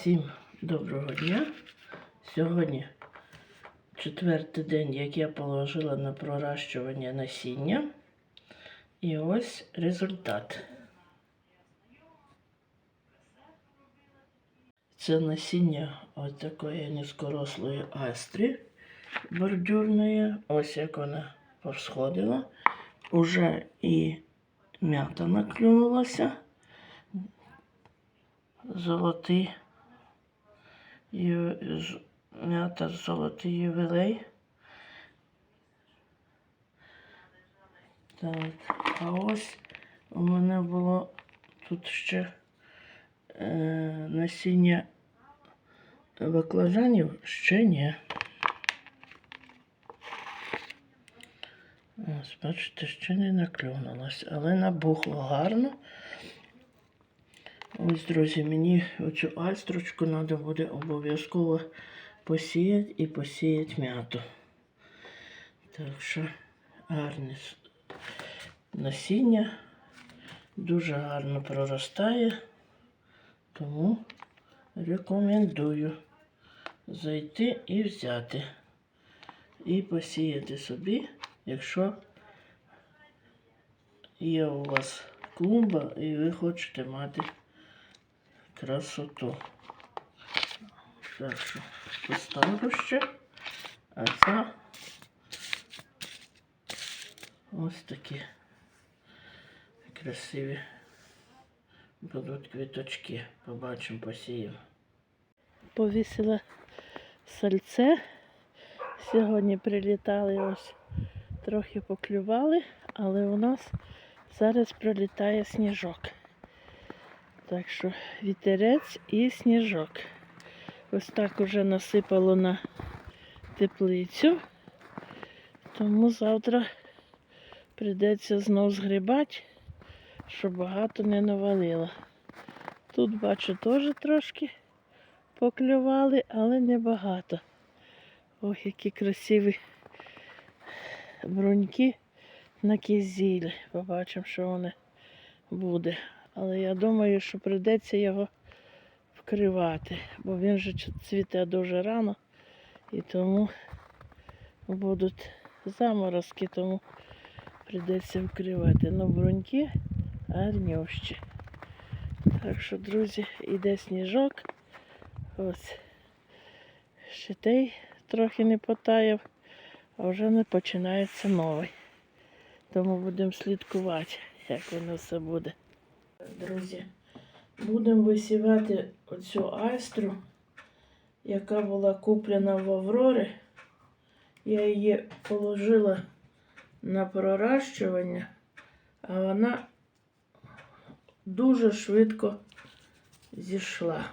Всім доброго дня. Сьогодні четвертий день, як я положила на проращування насіння. І ось результат. Це насіння ось такої низькорослої астри бордюрної. Ось як вона посходила. Уже і м'ята наклюнулася. Золотий м'ята золотий ювілей. Так, а ось у мене було тут ще е, насіння баклажанів ще ні. Ось, бачите, ще не наклюнулось, але набухло гарно. Ось, друзі, мені оцю альстрочку треба буде обов'язково посіяти і посіяти м'яту. Так що гарне насіння дуже гарно проростає, тому рекомендую зайти і взяти. І посіяти собі, якщо є у вас клумба і ви хочете мати красоту. Що поставлю ще, а це ось такі красиві будуть квіточки. Побачимо, посіємо. Повісила сальце. Сьогодні прилітали ось трохи поклювали, але у нас зараз прилітає сніжок. Так що вітерець і сніжок. Ось так уже насипало на теплицю. Тому завтра прийдеться знов згрібати, щоб багато не навалило. Тут, бачу, теж трошки поклювали, але не багато. Ох, які красиві бруньки на кізілі. Побачимо, що вони буде. Але я думаю, що прийдеться його вкривати, бо він же цвіте дуже рано і тому будуть заморозки, тому прийдеться вкривати. Ну, бруньки гарнющі. Так що, друзі, іде сніжок. Ось ще той трохи не потаяв, а вже не починається новий. Тому будемо слідкувати, як воно все буде. Друзі, будемо висівати оцю айстру, яка була куплена в Аврорі. Я її положила на проращування, а вона дуже швидко зійшла.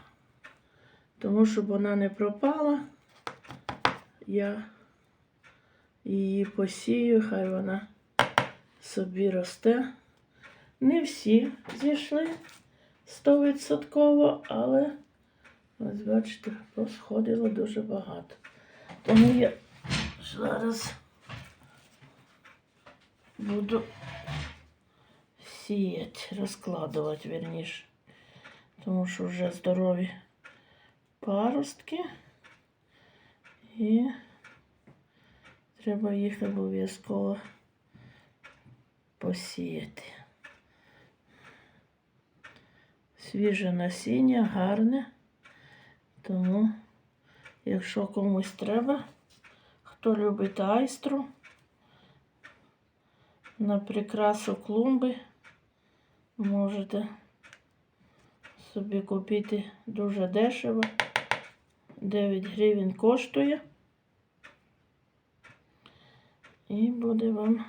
Тому щоб вона не пропала, я її посію, хай вона собі росте. Не всі зійшли стовідсотково, але ось бачите, посходило дуже багато. Тому я зараз буду сіяти, розкладувати вірніше. Тому що вже здорові паростки. І треба їх обов'язково посіяти. Свіже насіння, гарне. Тому, якщо комусь треба, хто любить айстру на прикрасу клумби, можете собі купити дуже дешево. 9 гривень коштує. І буде вам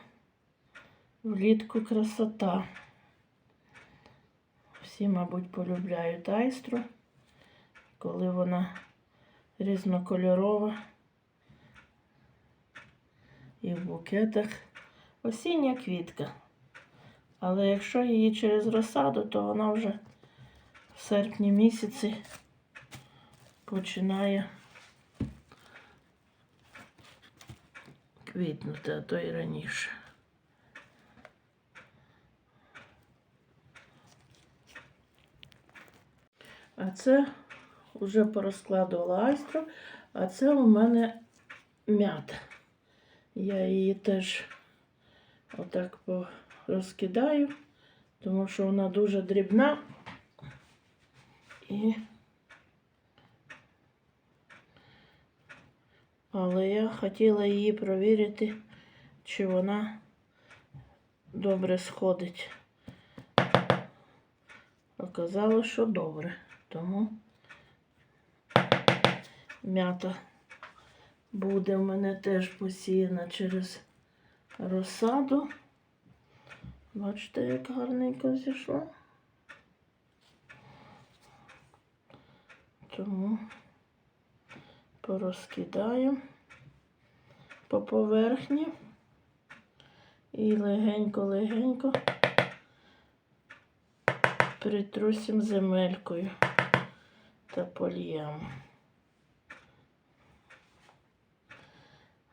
влітку красота. Всі, мабуть, полюбляють айстру, коли вона різнокольорова і в букетах. Осіння квітка. Але якщо її через розсаду, то вона вже в серпні місяці починає квітнути, а то і раніше. А це вже порозкладувала айстру, а це у мене м'ята. Я її теж отак розкидаю, тому що вона дуже дрібна. І... Але я хотіла її провірити, чи вона добре сходить. Оказалось, що добре. Тому м'ята буде в мене теж посіяна через розсаду. Бачите, як гарненько зійшло. Тому порозкидаю по поверхні і легенько-легенько притрусим земелькою та польємо.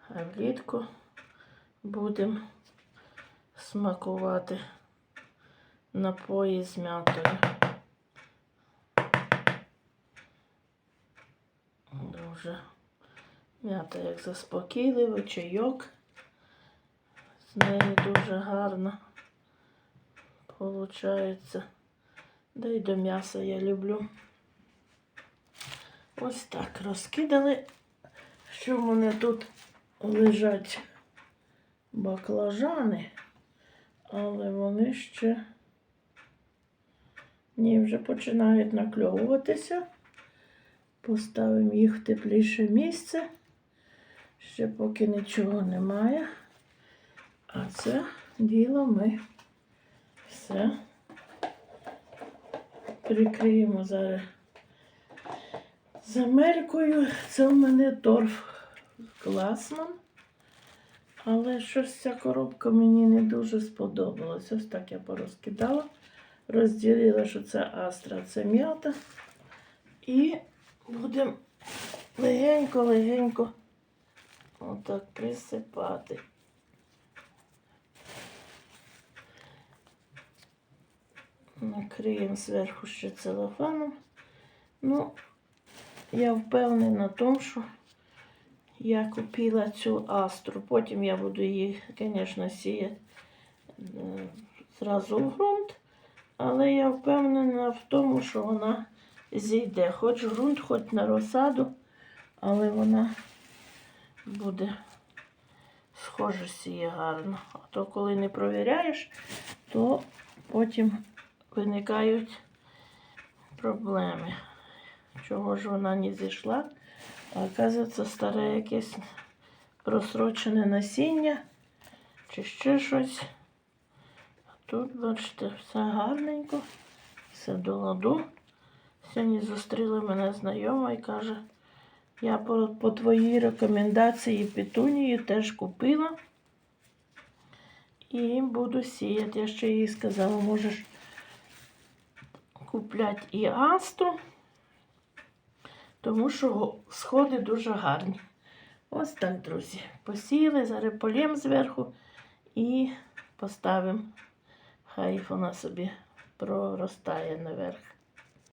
А влітку будемо смакувати напої з м'ятою. Дуже м'ята як заспокійливий чайок. З неї дуже гарно получається. Да й до м'яса я люблю. Ось так розкидали, що в мене тут лежать баклажани, але вони ще ні, вже починають накльовуватися. Поставимо їх в тепліше місце. Ще поки нічого немає. А це діло ми все прикриємо зараз земелькою. Це в мене торф класман. Але щось ця коробка мені не дуже сподобалась. Ось так я порозкидала. Розділила, що це астра, це м'ята. І будемо легенько-легенько отак присипати. Накриємо зверху ще целофаном. Ну, я впевнена в тому, що я купила цю астру. Потім я буду її, звісно, сіяти е, зразу в ґрунт. Але я впевнена в тому, що вона зійде. Хоч в ґрунт, хоч на розсаду, але вона буде схоже сіє гарно. А то коли не провіряєш, то потім виникають проблеми. Чого ж вона не зійшла? А оказується, старе якесь просрочене насіння чи ще щось. Тут, бачите, все гарненько, все до ладу. Сьогодні зустріла мене знайома і каже, я по, по твоїй рекомендації петунію теж купила і буду сіяти. Я ще їй сказала, можеш купляти і астру, тому що сходи дуже гарні. Ось так, друзі. Посіяли, зараз полєм зверху і поставимо. Хай вона собі проростає наверх.